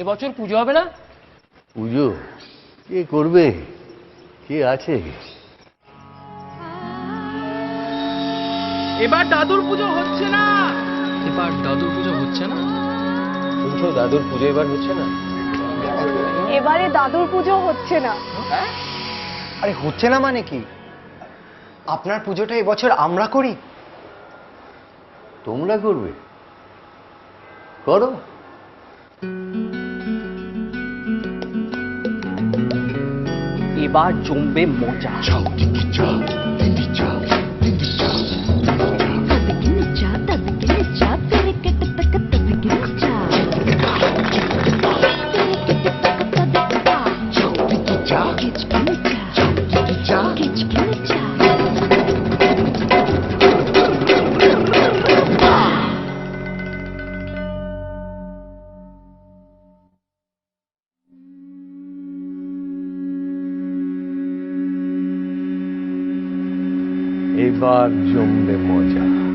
এবছর পুজো হবে না? পুজো? কে করবে? কে আছে? এবার দাদুর পুজো হচ্ছে না। এবার দাদুর পুজো হচ্ছে না? শুনছো দাদুর পুজো এবার হচ্ছে না? এবারে দাদুর পুজো হচ্ছে না। আরে হচ্ছে না মানে কি? আপনার পুজোটা এবছর আমরা করি? তোমরা করবে। করো। এবার জমবে মজা 一晚，全部摸掉。